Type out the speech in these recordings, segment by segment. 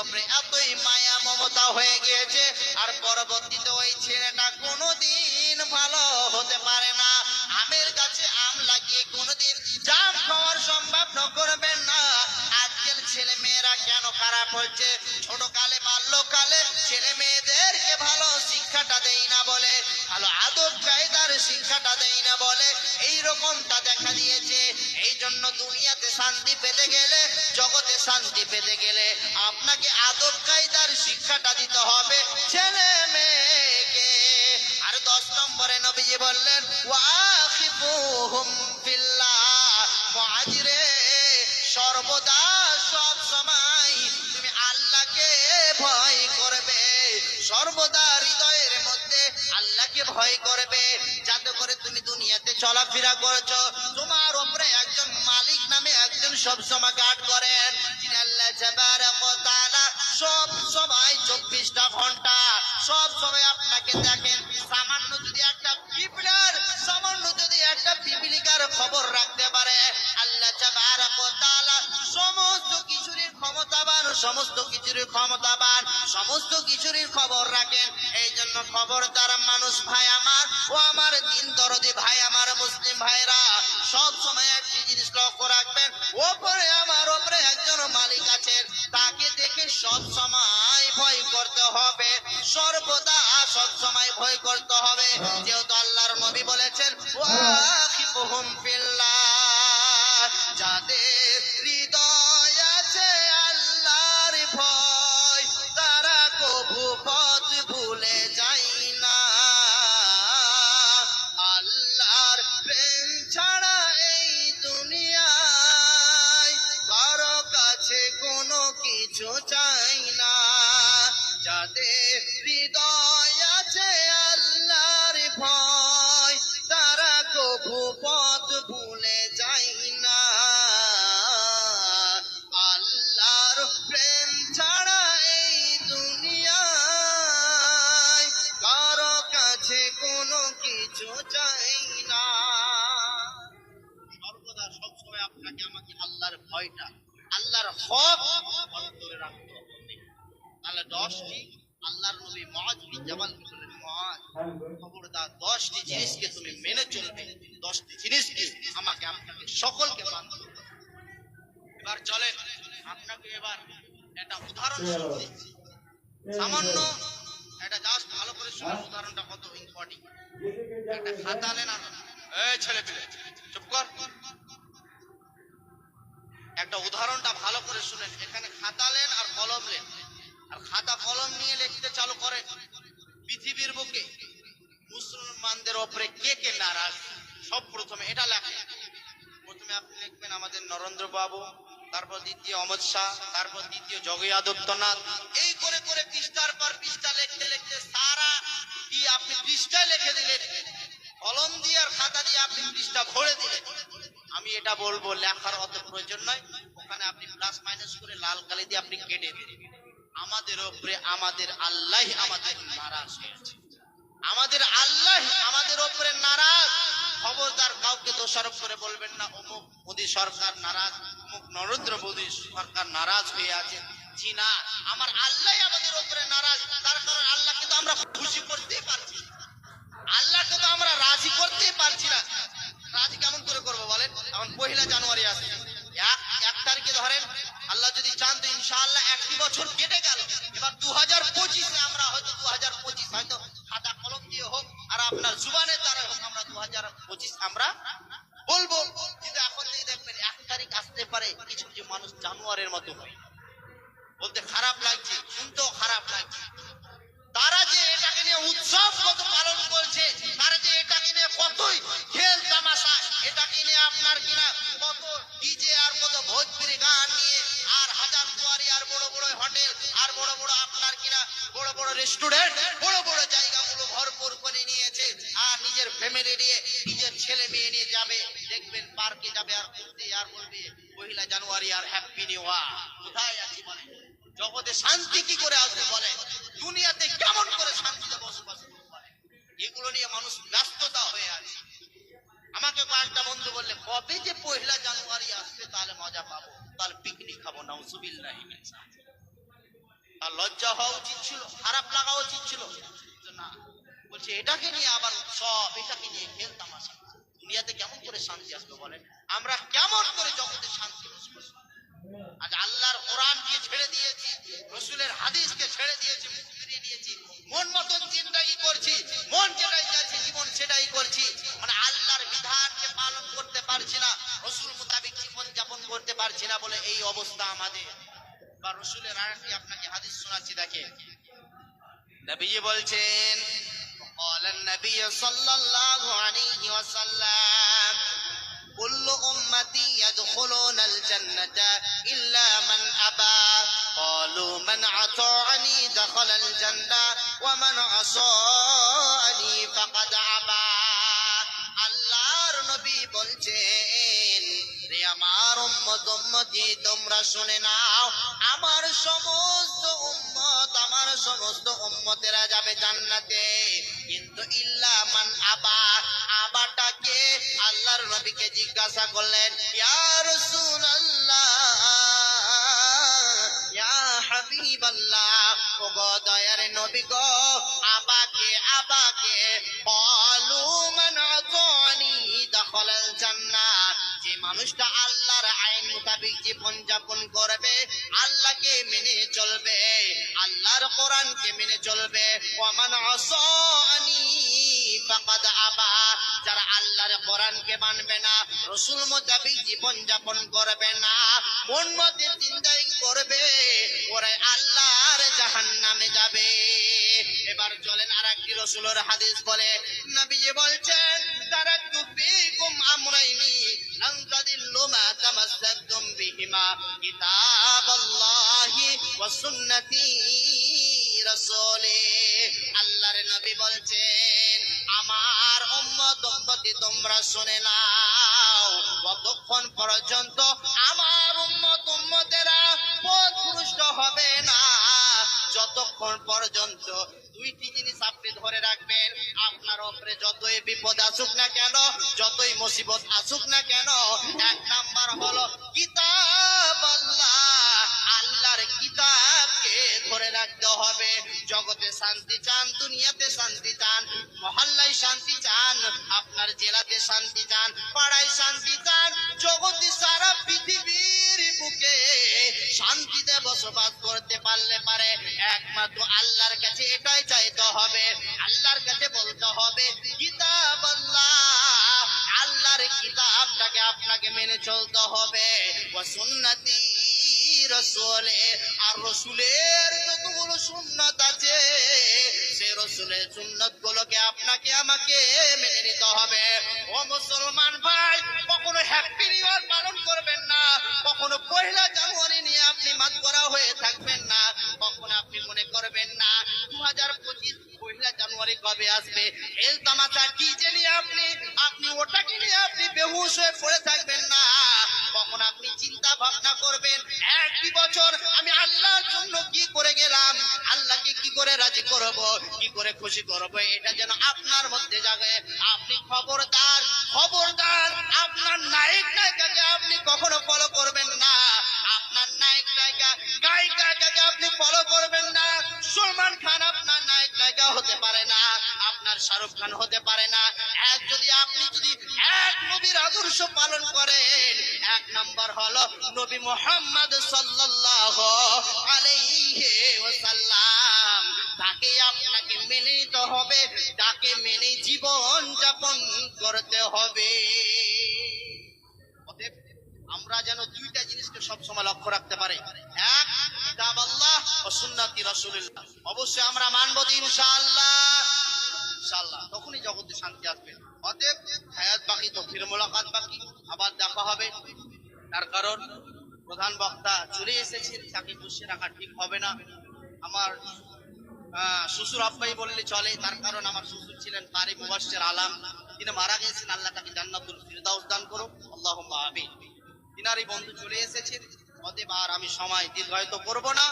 ওপরে এতই মায়া, মমতা হয়ে গিয়েছে। আর পরবর্তীতে ওই ছেলেটা কোনোদিন ভালো হতে পারে না। আমের গাছে আম লাগিয়ে কোনোদিন জাম খাওয়ার সম্ভব ন করবেন না। আজকের ছেলে মেয়েরা কেন খারাপ হচ্ছে? ছোট কালে বাল্যকালে ছেলে মেয়েদেরকে ভালো শিক্ষাটা দেই না বলে, ভালো আদব কায়দার শিক্ষাটা দেই না বলে। এই রকমটা দেখা দিয়েছে। এই জন্য দুনিয়াতে শান্তি পেতে গেলে জগতে শান্তি পেতে গেলে আপনাকে আদব কায়দার শিক্ষাটা দিতে হবে ছেলে মেয়েকে। আর দশ নম্বরে নবীজি বললেন, ওয়াখিফুহুম সর্বদা সব সময় তুমি আল্লাহকে ভয় করবে। সর্বদা হৃদয়ের মধ্যে আল্লাহকে ভয় করবে। যাতে করে তুমি দুনিয়াতে চলাফেরা করেছ। তোমার উপরে একজন মালিক নামে একজন সব সময় গার্ড খবরদার মানুষ ভাই আমার, ও আমার দিন দরদি ভাই আমার মুসলিম ভাইরা, সব সময় একটি জিনিস লক্ষ্য রাখবেন, ওপরে আমার, ওপরে একজন মালিক আছেন, তাকে দেখে সব সময় ভয় করতে হবে, সর্বদা সব সময় ভয় করতে হবে, যেহেতু আল্লাহর নবী বলেছেন ওয়াখিফুহুম ফিল্লাহ রাখতে হবে। তাহলে দশটি আল্লাহর নবী মহাজ বিন জাবাল বলেন মহাজ খবরদার দশটি জিনিসকে তুমি মেনে চলবে। দশটি জিনিসকে আমাকে আপনাকে সকলকে মানতে হবে এবার চলেন আপনাকে এবার একটা উদাহরণ দিচ্ছি। সামান্য একটা জাস্ট ভালো করে শুনুন উদাহরণটা কত ইম্পর্টেন্ট একটা খাতা নেন এই ছেলে পেলে চুপ কর। একটা উদাহরণটা ভালো করে শুনেন। এখানে খাতা লেন আর কলম লেন। আর খাতা কলম নিয়ে লিখতে চালু করে পৃথিবীর বুকে। মুসলমানদের ওপরে কে কে নারাজ? সব প্রথমে এটা লেখেন প্রথমে আপনি লিখবেন আমাদের নরেন্দ্র বাবু তারপর দ্বিতীয় অমিত শাহ, তারপর দ্বিতীয় যোগী আদিত্যনাথ। এই করে করে পৃষ্ঠার পর পৃষ্ঠা লিখতে লিখতে সারা কি আপনি পৃষ্ঠায় লিখে দিলেন। কলম দিয়ে আর খাতা দিয়ে আপনি পৃষ্ঠা ভরে দিলেন। আমি এটা বলব, লেখার অত প্রয়োজন নয়। ওখানে আপনি প্লাস মাইনাস করে লাল কালি দিয়ে আপনি কেটে দিন আমাদের ওপরে আমাদের আল্লাহ আমাদের নারাজ। হয়েছে আমাদের আল্লাহ আমাদের ওপরে নারাজ। খবরদার কাউকে দোষারোপ করে বলবেন না, অমুক মোদী সরকার নারাজ, অমুক নরেন্দ্র মোদী সরকার নারাজ হয়ে আছে। জি না, আমার আল্লাহ আমাদের ওপরে নারাজ। তার কারণ আল্লাহকে তো আমরা খুশি করতেই পারছি। আল্লাহকে তো আমরা রাজি করতেই পারছি না। রাজি কেমন করে করব বলেন? এখন পহিলা জানুয়ারি আসে এক এক তারিখে ধরেন, আল্লাহ যদি চান তো ইনশাআল্লাহ একটি বছর কেটে গেল। এবার দু হাজার পঁচিশে আমরা হয়তো দু হাজার পঁচিশ হয়তো খাতা কলম দিয়ে হোক, আর আপনার জুবানের দ্বারা হোক আমরা দু হাজার পঁচিশ আমরা বলব। কিন্তু এখন থেকে দেখবেন, এক তারিখ আসতে পারে, কিছু কিছু মানুষ জানুয়ারির মতো হয়। বলতে খারাপ লাগছে। আর লজ্জা হওয়া উচিত ছিল, খারাপ লাগা উচিত ছিল। না, বলছে, এটাকে নিয়ে আবার সব, এটাকে নিয়ে খেল তামাশা দুনিয়াতে কেমন করে শান্তি আসবে বলেন? আমরা কেমন করে জগতে শান্তি আজ আল্লাহর কোরআনকে ছেড়ে দিয়েছি, রসুলের হাদিসকে ছেড়ে দিয়েছি ফিরিয়ে নিয়েছি। মন মতন চিন্তাই করছি, মন যেটাই জীবন সেটাই করছি। মানে আল্লাহর বিধানকে পালন করতে পারছি না, রসুল মোতাবিক জীবন যাপন করতে পারছি না বলে এই অবস্থা আমাদের। বা রসুলের আরেকটি আপনাকে হাদিস শোনাচ্ছি দেখেন নবীজি বলছেন قال النبي صلى الله عليه وسلم كل أمتي يدخلون الجنة إلا من أبى قالوا من أطاعني دخل الجنة ومن عصاني فقد أبى আল্লাহর নবী বলছেন রে আমার উম্মত উম্মতি তোমরা শুনে নাও আমার সমস্ত উম্মত, আমার সমস্ত উম্মতেরা যাবে জান্নাতে। কিন্তু ইল্লা মান আবা, আবাটাকে আল্লাহর নবীকে জিজ্ঞাসা করলেন, ইয়া রাসূলুল্লাহ, ইয়া হাবিবাল্লাহ ও গো দয়ার নবী গো, আবাকে আবাকে বলু মান আতানি দখলাল জান্নাত যে মানুষটা আল্লাহর আইন মোতাবেক জীবন যাপন করবে মেনে চলবে? আল্লাহর কোরআনকে মেনে চলবে? ওমান আসানি ফাকাদ আবা। যারা আল্লাহর কোরআনকে মানবে না, রসুল জীবন যাপন করবে না চিন্তাই করবে আল্লাহর যাবে। এবার চলেন আর একটি রসুলের হাদিস বলে। নবীজি বলছেন তারা আমরাইনি বিহিমা। সুন্নতি রাসূলি আল্লাহর নবী বলছেন, আমার উম্মত উম্মতি তোমরা শুনে নাও, কতক্ষণ পর্যন্ত আমার উম্মত উম্মতেরা পথভ্রষ্ট হবে না? যতক্ষণ পর্যন্ত দুইটি জিনিস আপনি ধরে রাখবেন, আপনার উপরে যতই বিপদ আসুক না কেন, যতই মুসিবত আসুক না কেন, এক নাম্বার হলো ধরে রাখতে হবে। জগতে শান্তি চান, দুনিয়াতে শান্তি চান, মহল্লায় শান্তি চান, আপনার জেলাতে শান্তি চান, পাড়ায় শান্তি চান, জগতে সারা পৃথিবীর বুকে শান্তিতে বসবাস করতে পারলে পারে। একমাত্র আল্লাহর কাছে এটাই চাইতে হবে। আল্লাহর কাছে বলতে হবে, কিতাব আল্লাহ, আল্লাহর কিতাবটাকে আপনাকে মেনে চলতে হবে। ও সুন্নতি রসুলে, আর রসুলের যতগুলো সুন্নত আছে সে রসুলের সুন্নত গুলোকে আপনাকে আমাকে মেনে নিতে হবে। ও মুসলমান ভাই, কখনো হ্যাপি নিউ ইয়ার পালন করবেন না, কখনো পয়লা জানুয়ারি নিয়ে আপনি মাত করা হয়ে থাকবেন না, কখনো আপনি মনে করবেন না দু হাজার পঁচিশ পয়লা জানুয়ারি কবে আসবে? এল তামাশা ডিজে নিয়ে আপনি আপনি ওটাকে নিয়ে আপনি বেহুশ হয়ে পড়ে থাকবেন না। কখন আপনি চিন্তা ভাবনা করবেন? একটি বছর আমি আল্লাহর জন্য কি করে গেলাম? আল্লাহকে কি করে রাজি করব? কি করে খুশি করব? এটা যেন আপনার মধ্যে জাগে। আপনি খবরদার খবরদার। আপনার নায়ক নায়িকাকে আপনি কখনো ফলো করবেন না। আপনার নায়ক নায়িকা, গায়িকাকে আপনি ফলো করবেন না। সলমান খান আপনার নায়ক নায়িকা হতে পারে না। আপনার শাহরুখ খান হতে পারে না। এক যদি আপনি যদি এক নবীর আদর্শ পালন করেন এক নাম্বার হলো নবী মোহাম্মদ সাল্লাল্লাহু আলাইহি ওয়াসাল্লাম। তাকে আপনাকে মেনে নিতে হবে, তাকে মেনে জীবন যাপন করতে হবে। আমরা যেন দুইটা জিনিসকে সবসময় লক্ষ্য রাখতে পারি। এক, কিতাব আল্লাহ ও সুন্নাতি রাসূলুল্লাহ। অবশ্যই আমরা মানব ইনশাআল্লাহ। ইনশাআল্লাহ, তখনই জগতে শান্তি আসবে। অতএব হায়াত বাকি তো ফির মোলাকাত বাকি, আবার দেখা হবে। তার কারণ প্রধান বক্তা চলে এসেছেন, তাকে বসে রাখা ঠিক হবে না। আমার শ্বশুর আব্বাই বললে চলে, তার কারণ আমার শ্বশুর ছিলেন কারি মুবাশশির আলাম। তিনি মারা গেছেন, আল্লাহ তাকে জান্নাতুল ফিরদাউস দান করুন আল্লাহুম্মা আমিন। তিনারই বন্ধু চলে এসেছেন। অতএব আর আমি সময় দীর্ঘায়িত করব না।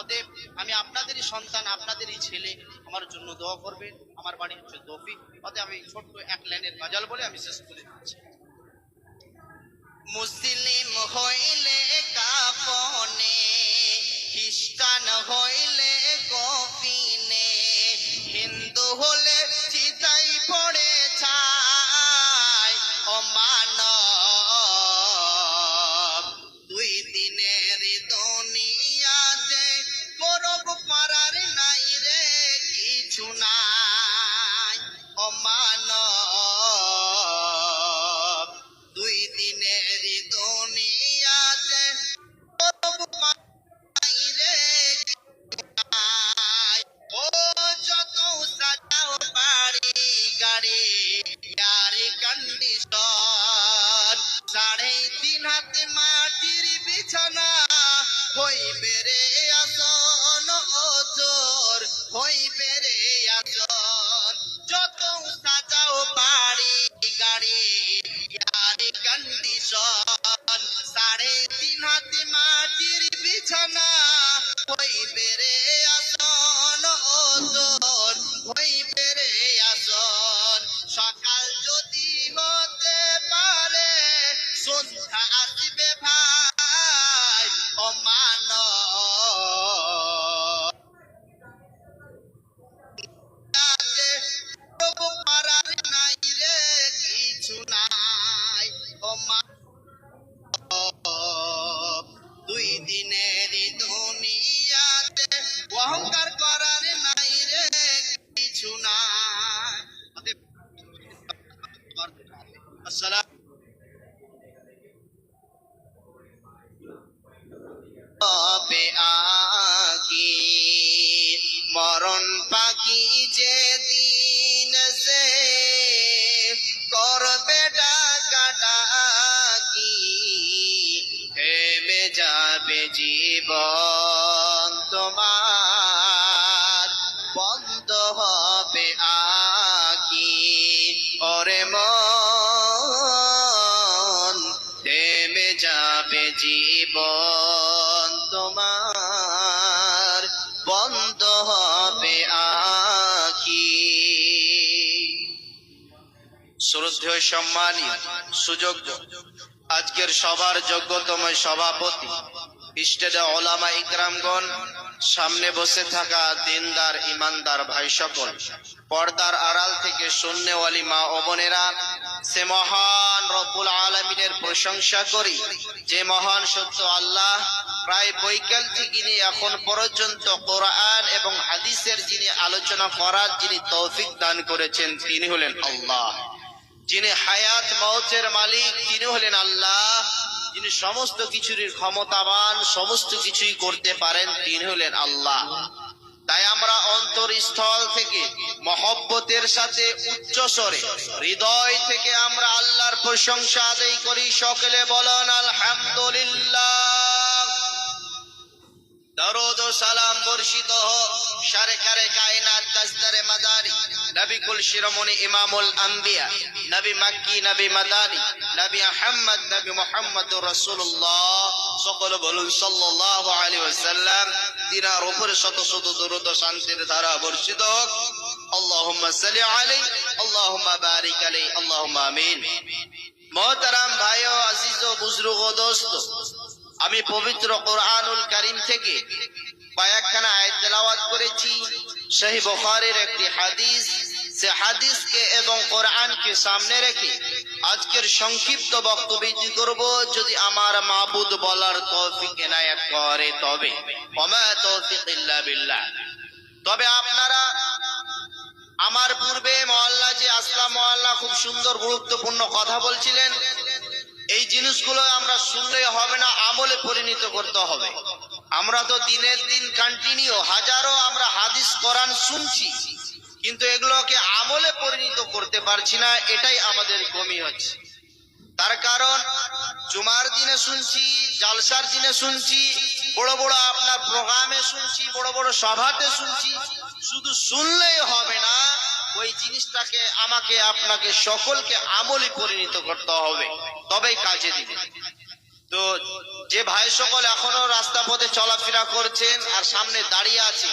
অতএব আমি আপনাদেরই সন্তান, আপনাদেরই ছেলে। আমার জন্য দোয়া করবেন। আমার বাড়ি হচ্ছে দফি অতএব আমি ছোট্ট এক লাইনের গজল বলে আমি শেষ করে দিচ্ছি। মুসলিম হইলে কাফনে খ্রিস্টান হইলে জীবন তোমার বন্ধ হবে আকি। ওরে মন, থেমে যাবে জীবন তোমার বন্ধ হবে আকি। শ্রদ্ধেয় সম্মানী সুযোগ্য, আজকের সবার যোগ্যতম সভাপতি সামনে বসে থাকা দিনদার, ইমানদার ভাই সকল, পর্দার আড়াল থেকে শূন্যওয়ালি মা ও বোনেরা, সে মহান রব্বুল আলমিনের প্রশংসা করি, যে মহান সত্য আল্লাহ প্রায় বৈকাল থেকে নিয়ে এখন পর্যন্ত কোরআন এবং হাদিসের যিনি আলোচনা করার যিনি তৌফিক দান করেছেন, তিনি হলেন আল্লাহ। যিনি হায়াত মৌতের মালিক, তিনি হলেন আল্লাহ। যিনি সমস্ত কিছুর ক্ষমতাবান, সমস্ত কিছুই করতে পারেন, তিনি হলেন আল্লাহ। তাই আমরা অন্তরস্থল থেকে মহব্বতের সাথে উচ্চ স্বরে, হৃদয় থেকে আমরা আল্লাহর প্রশংসা আদায় করি। সকলে বলন, আলহামদুলিল্লাহ। দরদ ও সালাম বর্ষিত হোক। সারে কারে কায়নাত দাস্তারে মাদারি নবী কুল শিরোমণি ইমামুল আম্বিয়া। নবী মাক্কি, নবী মাদানি। নবী আহম্মদ, নবী মুহাম্মদ রাসূলুল্লাহ। সকল বলুন, সাল্লাল্লাহু আলাইহি ওয়াসাল্লাম তিনার উপরে শত শত দরুদ শান্তির ধারা বর্ষিত হোক। আল্লাহুম্মা সাল্লি আলাইহি, আল্লাহুম্মা বারিক আলাইহি, আল্লাহুম্মা আমিন। মহতারাম ভাই ও আজিজ বুজরুগ দোস্ত আমি পবিত্র কোরআনুল কারিম থেকে কয়েকখানা আয়াত তেলাওয়াত করেছি। সেই বুখারীর একটি হাদিস, সে হাদিসকে এবং কোরআনকে সামনে রেখে আজকের সংক্ষিপ্ত বক্তব্য করব? যদি আমার মাবুদ বলার তৌফিক এনায়েত করে, তবে। ওমা তৌফিক ইল্লা বিল্লাহ। তবে আপনারা, আমার পূর্বে মহল্লা যে আসলাম মহল্লা খুব সুন্দর, গুরুত্বপূর্ণ কথা বলছিলেন। এই জিনিসগুলো আমরা শুনলেই হবে না আমলে পরিণত করতে হবে। আমরা তো দিনের দিন কন্টিনিউ হাজারো আমরা হাদিস, কোরআন শুনছি, কিন্তু এগুলোকে আমলে পরিণত করতে পারছি না, এটাই আমাদের কমি হচ্ছে। তার কারণ, জুমার দিনে শুনছি, জালসার দিনে শুনছি, বড় বড় আপনার প্রোগ্রামে শুনছি, বড় বড় সভাতে শুনছি, শুধু শুনলেই হবে না, ওই জিনিসটাকে আমাকে, আপনাকে সকলকে আমলি পরিণত করতে হবে, তবেই কাজে দিবে। তো যে ভাই সকল এখনও রাস্তা পথে চলাফেরা করছেন আর সামনে দাঁড়িয়ে আছে,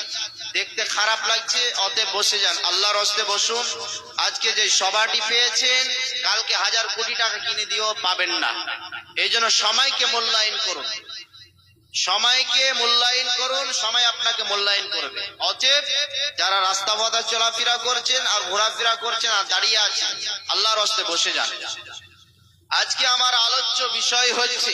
দেখতে খারাপ লাগছে, অতএব বসে যান। আল্লাহর হস্তে বসুন। আজকে যে সভাটি পেয়েছেন, কালকে হাজার কোটি টাকা কিনে দিয়েও পাবেন না। এই জন্য সময়কে মূল্যায়ন করুন। সময়কে মূল্যায়ন করুন, সময় আপনাকে মূল্যায়ন করবে। অতএব যারা রাস্তা পথে চলাফেরা করছেন আর ঘোরাফেরা করছেন আর দাঁড়িয়ে আছেন, আল্লাহর হস্তে বসে যান। আজকে আমার আলোচ্য বিষয় হচ্ছে,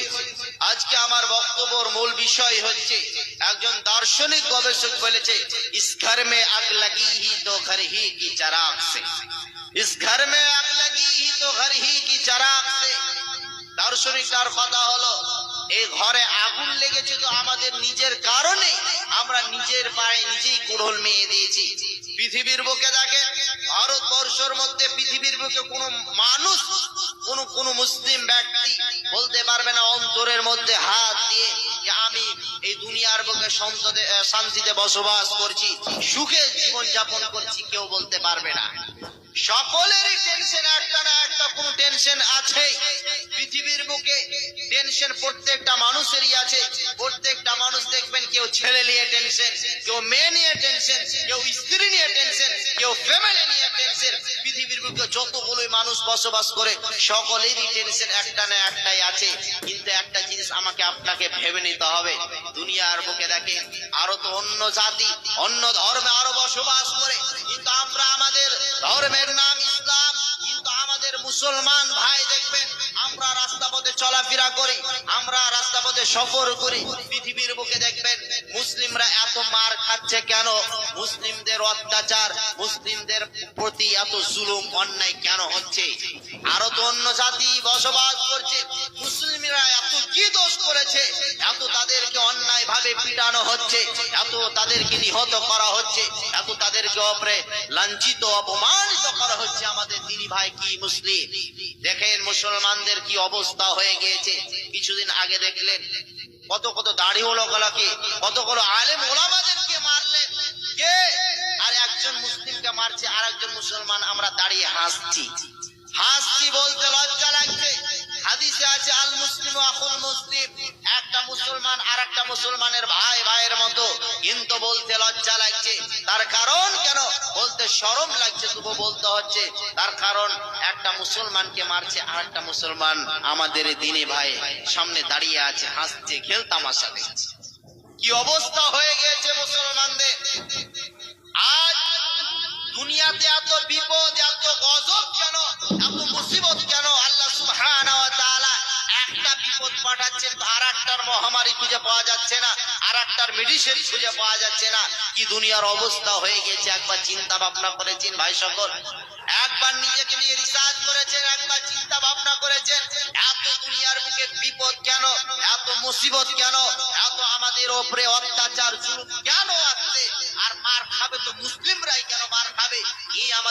আজকে আমার বক্তব্যর মূল বিষয় হচ্ছে, একজন দার্শনিক গবেষক বলেছে, ইস ঘর মে আগ লাগি হি তো ঘর হি কি চারাগ সে। ইস ঘর মে আগ লাগি হি তো ঘর হি কি চারাগ সে। দার্শনিক তার কথা হলো এই ঘরে আগুন লেগেছে তো আমাদের নিজের কারণে আমরা নিজের পায়ে নিজেই কুড়োল মেয়ে দিয়েছি। পৃথিবীর বুকে দেখে ভারতবর্ষের মধ্যে পৃথিবীর বুকে কোনো মানুষ কোন কোন মুসলিম ব্যক্তি বলতে পারবে না অন্তরের মধ্যে হাত দিয়ে আমি এই দুনিয়ার বুকে সন্ততে শান্তিতে বসবাস করছি, সুখে জীবন যাপন করছি, কেউ বলতে পারবে না। সকলেরই টেনশন একটা না একটা কোনো টেনশন আছে পৃথিবীর বুকে টেনশন প্রত্যেকটা মানুষেরই আছে। প্রত্যেকটা মানুষ দেখবেন কেউ ছেলে নিয়ে টেনশন কেউ মেয়ে নিয়ে টেনশন কেউ স্ত্রী নিয়ে টেনশন কেউ ফ্যামিলি নিয়ে বুকে যতগুলোই মানুষ বসবাস করে, সকলেরই টেনশন একটা না একটাই আছে। কিন্তু একটা জিনিস আমাকে আপনাকে ভেবে নিতে হবে। দুনিয়ার বুকে দেখে আরও তো অন্য জাতি, অন্য ধর্মে আরও বসবাস করে। কিন্তু আমরা আমাদের ধর্মের নাম ইসলাম, কিন্তু আমাদের মুসলমান ভাই দেখবেন, আমরা রাস্তা পথে চলাফেরা করি, আমরা রাস্তা পথে সফর করি। পৃথিবীর বুকে দেখবেন মুসলিমরা এত মার খাচ্ছে কেন? মুসলিমদের অত্যাচার, মুসলিমদের প্রতি এত জুলুম, অন্যায় কেন হচ্ছে? আরও তো অন্য জাতি বসবাস করছে, মুসলিমরা এত কি দোষ করেছে, এত তাদেরকে অন্যায় ভাবে পিটানো হচ্ছে, এত তাদেরকে নিহত করা হচ্ছে, এত তাদেরকে অপরে লাঞ্ছিত, অপমানিত করা হচ্ছে আমাদের দিনী ভাই কি মুসলিম? দেখেন মুসলমানদের কি অবস্থা হয়ে গিয়েছে। কিছুদিন আগে দেখলেন কত কত দাড়ি হলো গলাকে কত কত আলেম ওলামাদেরকে মারলে? কে? আর একজন মুসলিমকে মারছে আর একজন মুসলমান, আমরা দাঁড়িয়ে হাসছি। হাসছি বলতে লজ্জা লাগছে। হাদিসে আছে, আল মুসলিম আখুল মুসলিম। একটা মুসলমান আর একটা মুসলমানের ভাই ভাইয়ের মতো কিন্তু বলতে লজ্জা লাগছে। তার কারণ কেন? বলতে শরম লাগছে তবু বলতে হচ্ছে, তার কারণ একটা মুসলমানকে মারছে আর একটা মুসলমান আমাদের দিনে ভাই সামনে দাঁড়িয়ে আছে, হাসছে খেলতামাশা দেখছে। কি অবস্থা হয়ে গেছে মুসলমানদের? আজ দুনিয়াতে এত বিপদ, এত গজব কেন? এত মুসিবত পাঠাচ্ছেন আর একটার মহামারী খুঁজে পাওয়া যাচ্ছে না আর একটার মেডিসিন খুঁজে পাওয়া যাচ্ছে না। কি দুনিয়ার অবস্থা হয়ে গেছে, একবার চিন্তা ভাবনা করেছেন ভাই সকল? একবার নিজেকে নিয়ে রিসার্চ করেছেন, একবার চিন্তা ভাবনা করেছেন, এত দুনিয়ার বুকে বিপদ কেন, এত মুসিবত কেন, এত আমাদের ওপরে অত্যাচার কেন আসছে? আর মার খাবে তো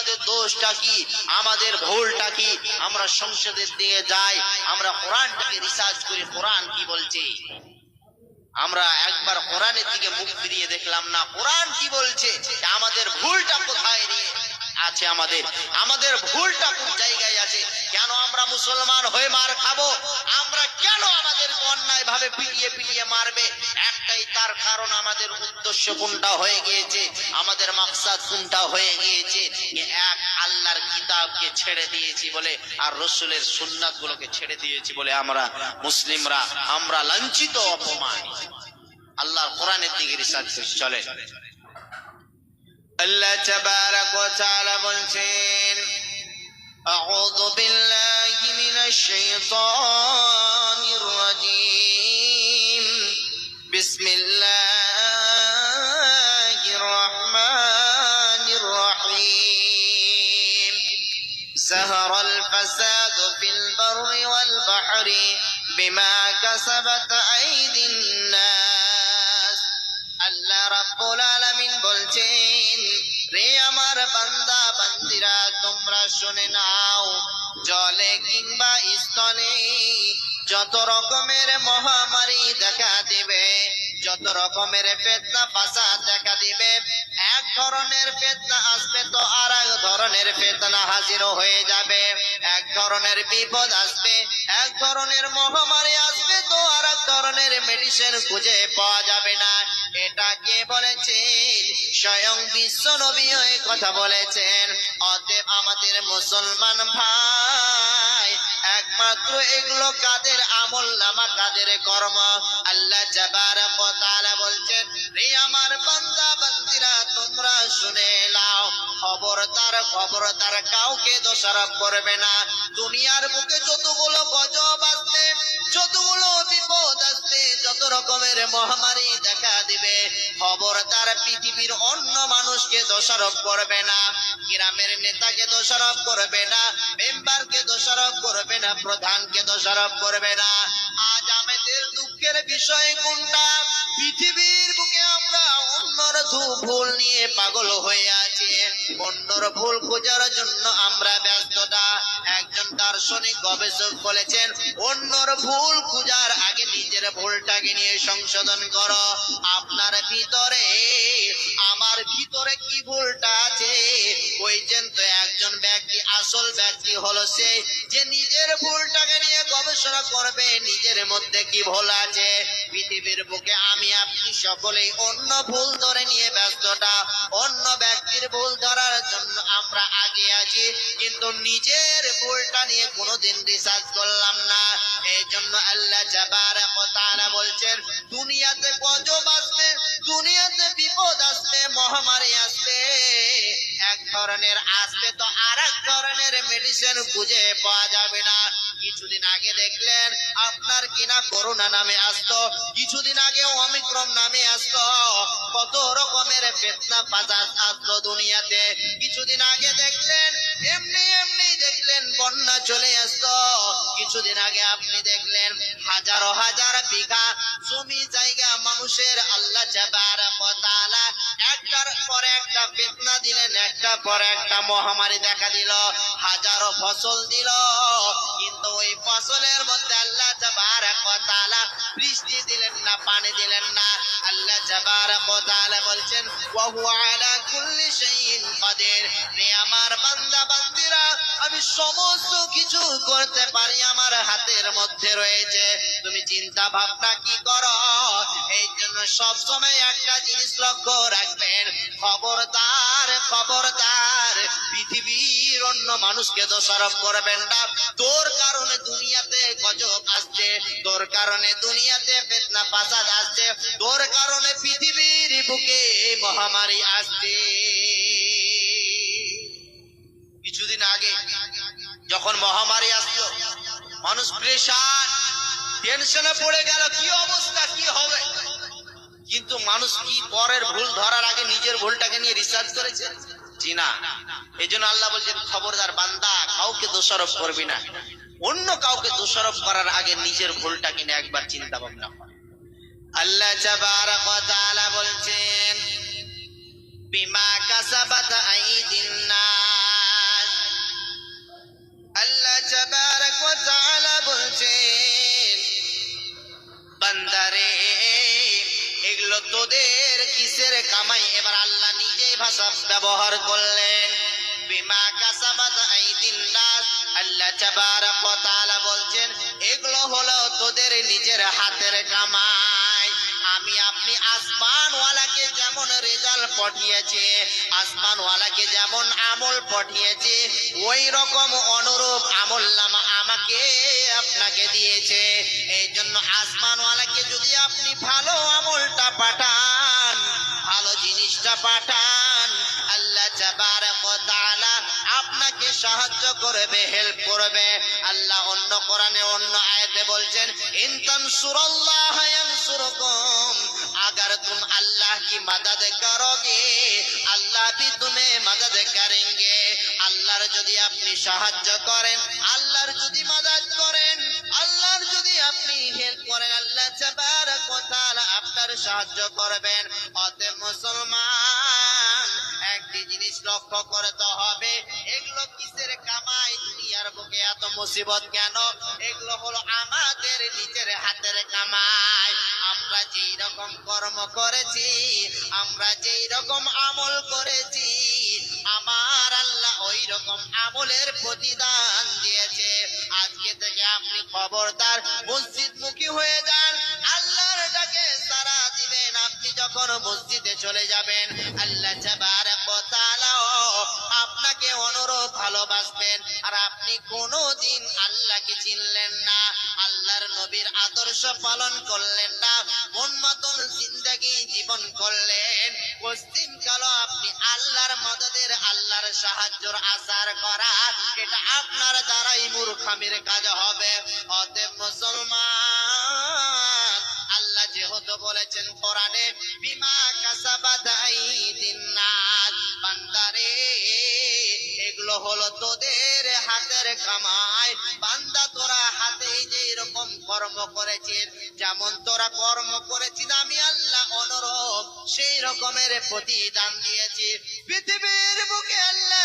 আমাদের দোষটা কি? আমাদের ভুলটা কি? আমরা সংসদের দিকে যাই, আমরা কোরআনটাকে রিসার্চ করি কোরআন কি বলছে? আমরা একবার কোরআনের দিকে মুখ ফিরিয়ে দেখলাম না, কোরআন কি বলছে? আমাদের ভুলটা কোথায় নিয়ে আছে আমাদের। আমাদের ভুলটা কোন জায়গায় আছে? কেন আমরা মুসলমান হয়ে মার খাব? আমরা কেন আমাদের অন্যায় ভাবে পিটিয়ে পিটিয়ে মারবে? এটাই তার কারণ আমাদের উদ্দেশ্য কোনটা হয়ে গিয়েছে, আমাদের মাকসাদ কোনটা হয়ে গিয়েছে এক আল্লাহর কিতাবকে ছেড়ে দিয়েছি বলে আর রসুলের সুন্নাত গুলোকে ছেড়ে দিয়েছি বলে আমরা মুসলিমরা, আমরা লাঞ্ছিত অপমান আল্লাহর কোরআনের দিকে রিসার্চ চলে। আল্লাহ তাবারাক ওয়া তাআলা বলছেন, আউযু বিল্লাহি মিনাশ শাইতানির بسم الله الرحمن الرحيم زهر الفساد في البر والبحر بما كسبت أيدي الناس আল্লাহ রাব্বুল আলামিন বলছেন রে আমার বান্দা বান্দিরা তোমরা শুনে নাও জলে কিংবা স্থলে যত রকমের মহামারী দেখা দিবে যত রকমের ফেতনা ফাসাদ দেখা দিবে, এক ধরনের ফেতনা আসবে তো আর এক ধরনের ফেতনা হাজির হয়ে যাবে। এক ধরনের বিপদ আসবে, এক ধরনের মহামারী আসবে তো আর এক ধরনের মেডিসিন খুঁজে পাওয়া যাবে না। এটা কে বলেছেন? স্বয়ং বিশ্ব নবী কথা বলেছেন। অতএব আমাদের মুসলমান ভাই একমাত্র এগুলো কাদের আমল নামা, কাদের কর্ম? আল্লাহ জাবার তাআলা বলছেন রে আমার বান্দা, বান্দিরা, তোমরা শুনে নাও। খবরদার খবরদার কাউকে দোষারোপ করবে না। দুনিয়ার বুকে যতগুলো গজব আসবে যতগুলো বিপদ যত রকমের মহামারী দেখা দিবে খবরদার পৃথিবীর অন্য মানুষকে দোষারোপ করবে না, গ্রামের নেতাকে দোষারোপ করবে না, মেম্বারকে দোষারোপ করবে না, প্রধানকে দোষারোপ করবে না। আজ আমাদের দুঃখের বিষয় কোনটা? পৃথিবীর বুকে আমরা অন্যর ভুল নিয়ে পাগল হয়ে আছি। অন্যর ভুল খোঁজার জন্য আমরা ব্যস্ততা। একজন দার্শনিক গবেষক বলেছেন, অন্যর ভুল খুঁজার নিজের ভুলটাকে নিয়ে সংশোধন করো। আপনার ভিতরে, আমার ভিতরে কি ভুলটা আছে? ওই তো একজন ব্যক্তি, আসল ব্যক্তি হলো সে, যে নিজের ভুলটাকে নিয়ে গবেষণা করবে, নিজের মধ্যে কি ভুল আছে? পৃথিবীর বুকে আমি আপনি সকলেই অন্য ভুল ধরে নিয়ে ব্যস্তটা অন্য ব্যক্তির ভুল ধরার জন্য আমরা আগে আছি, কিন্তু নিজের ভুলটা নিয়ে কোনোদিন রিসার্চ করলাম না। এই জন্য আল্লাহ যাবার তারা বলছেন, দুনিয়াতে গজব আসবে, দুনিয়াতে বিপদ আসবে, মহামারী আসবে। এক ধরনের আসবে তো আর এক ধরনের মেডিসিন খুঁজে পাওয়া যাবে না। কিছুদিন আগে দেখলেন, আপনার কিনা করোনা নামে আসতো। কিছুদিন আগে অমিক্রম নামে আসতো। কত রকমের বেতনা বাজার আসতো দুনিয়াতে। কিছুদিন আগে দেখলেন, এমনি এমনি দেখলেন বন্যা চলে আসতো। কিছুদিন আগে আপনি দেখলেন, হাজারো হাজার বিঘা জমি জায়গা মানুষের আল্লাহ তাআলা একটার পর একটা বেতনা দিলেন, একটা পর একটা মহামারী দেখা দিল, হাজারো ফসল দিল। কিন্তু ওই ফসলের মধ্যে আল্লাহ জাবার তাআলা বৃষ্টি দিলেন না, পানি দিলেন না। আল্লাহ জাবার তাআলা বলছেন ওয়া হুয়া আলা কুল্লি শাইইন কাদির। রে আমার বান্দা, বান্দিরা, আমি সমস্ত কিছু করতে পারি, আমার হাতের মধ্যে রয়েছে। তুমি চিন্তা ভাবনা কি করো? এই জন্য সব সময় একটা জিনিস লক্ষ্য রাখবেন। খবরদার খবরদার। পৃথিবীর অন্য মানুষকে দোষারোপ করবেন না। তোর কারণে দুনিয়াতে গজব আসছে, তোর কারণে দুনিয়াতে বেদনা পাসাদ আসছে, তোর কারণে পৃথিবীর বুকে মহামারী আসছে। কিছুদিন আগে যখন মহামারী আসলো, মানুষ প্রেশান টেনশনে পড়ে গেল, কি অবস্থা, কি হবে? কিন্তু মানুষ কি পরের ভুল ধরার আগে নিজের ভুলটাকে নিয়ে রিসার্চ করেছে? জি না। এই জন্য আল্লাহ বলছেন, খবরদার বান্দা, কাউকে দোষারোপ করবি না। অন্য কাউকে দোষারোপ করার আগে নিজের ভুলটাকে নিয়ে একবার চিন্তা ভাবনা কর। আল্লাহ তাবারাক ওয়া বলছেন, বিমা কাসাবাত আইদিন নাস তোদের কিসের কামাই? এবার আল্লাহ নিজেই ভাষা ব্যবহার করলেন। বিমা কাসাবাত আইদিন নাস। আল্লাহ তাবারাক ওয়া তাআলা বলছেন, এগুলো হলো তোদের নিজের হাতের কামাই। আমি, আপনি আসমানওয়ালাকে যেমন রেজাল্ট পাঠিয়েছে, আসমানওয়ালাকে যেমন আমল পাঠিয়েছে, ওই রকম অনুরূপ আমল নামা আমাকে আপনাকে দিয়েছে। এই জন্য আসমানওয়ালাকে যদি আপনি ভালো পাঠান, ভালো জিনিসটা পাঠান। আল্লাহ তাআলা আপনাকে সাহায্য করবে হেল্প করবে। আল্লাহ অন্য কোরআনে অন্য আয়তে বলছেন ইনতান সুরল্লাহ সুরকম আগার তুম আল্লাহ কি মাদাদ করোগে? আল্লাহ ভি তুমি মাদাদ করেঙ্গে। আল্লাহর যদি আপনি সাহায্য করেন, আল্লাহর যদি সাহায্য করবেন। অতএব মুসলমান, একটি জিনিস লক্ষ্য করতে হবে। এগুলো কিসের কামাই? দুনিয়ার বুকে এত মুসিবত কেন? এগুলো হলো আমাদের নিজের হাতের কামাই। আমরা যেই রকম কর্ম করেছি, আমরা যেই রকম আমল করেছি, আমার আল্লাহ ওই রকম আমলের প্রতিদান দিয়েছে। আজকে থেকে আপনি খবরদার মসজিদ মুখী হয়ে যান। যখন মসজিদে চলে যাবেন। আল্লাহ আপনাকে অনুরূপ ভালোবাসবেন। আর আপনি কোনোদিন আল্লাহকে চিনলেন না, আল্লাহর নবীর আদর্শ পালন করলেন না, মন মতন জিন্দাগি জীবন করলেন। পশ্চিম কালো আপনি আল্লাহর মদদের, আল্লাহর সাহায্যর আশার করা, এটা আপনার দ্বারাই মূর্খামির কাজ হবে। অতএব মুসলমান বলেছেন কোরআনে বিমা কাসাবাত বান্দারে, এগুলো হলো তোদের হাতের কামাই। বান্দা তোরা হাতে যে এরকম কর্ম করেছিস, যেমন তোরা কর্ম করেছিস, আমি আল্লাহ অনুরূপ সেই রকমের প্রতিদান দিয়েছি পৃথিবীর বুকে আল্লাহ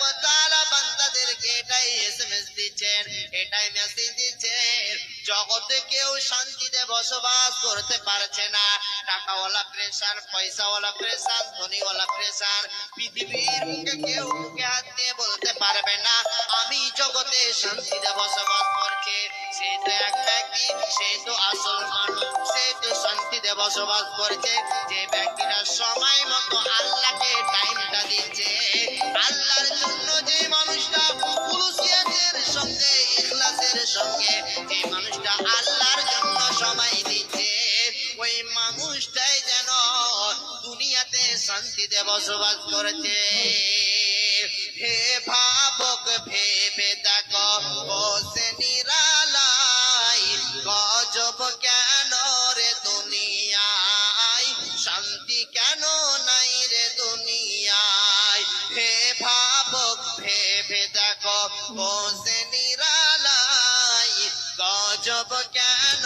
ওয়া তাআলা বান্দাদেরকে এটা এটাই এসএমএস দিচ্ছেন, এটাই মেসেজ দিচ্ছেন। জগতে কেউ শান্তিতে বসবাস করতে পারছে না। টাকাওয়ালা প্রেশান পয়সাওয়ালা প্রেশান ধনীওয়ালা প্রেশান পৃথিবীর মুখে কেউ মুখে হাত দিয়ে বলতে পারবে না, আমি জগতে শান্তিতে বসবাস করছে। সে তো এক ব্যক্তি, সে তো আসল মানুষ, সে তো শান্তিতে বসবাস করছে। যে ব্যক্তিরা সময় মতো আল্লাহকে টাইমটা শান্তিতে বসবাস করেছে। হে ভাবক, ভেবে দেখো বসে নিরালাই, গজব কেন রে দুনিয়ায়? শান্তি কেন নাই রে দুনিয়ায়? হে ভাবক, ভেবে দেখো বসে নিরালাই, গজব কেন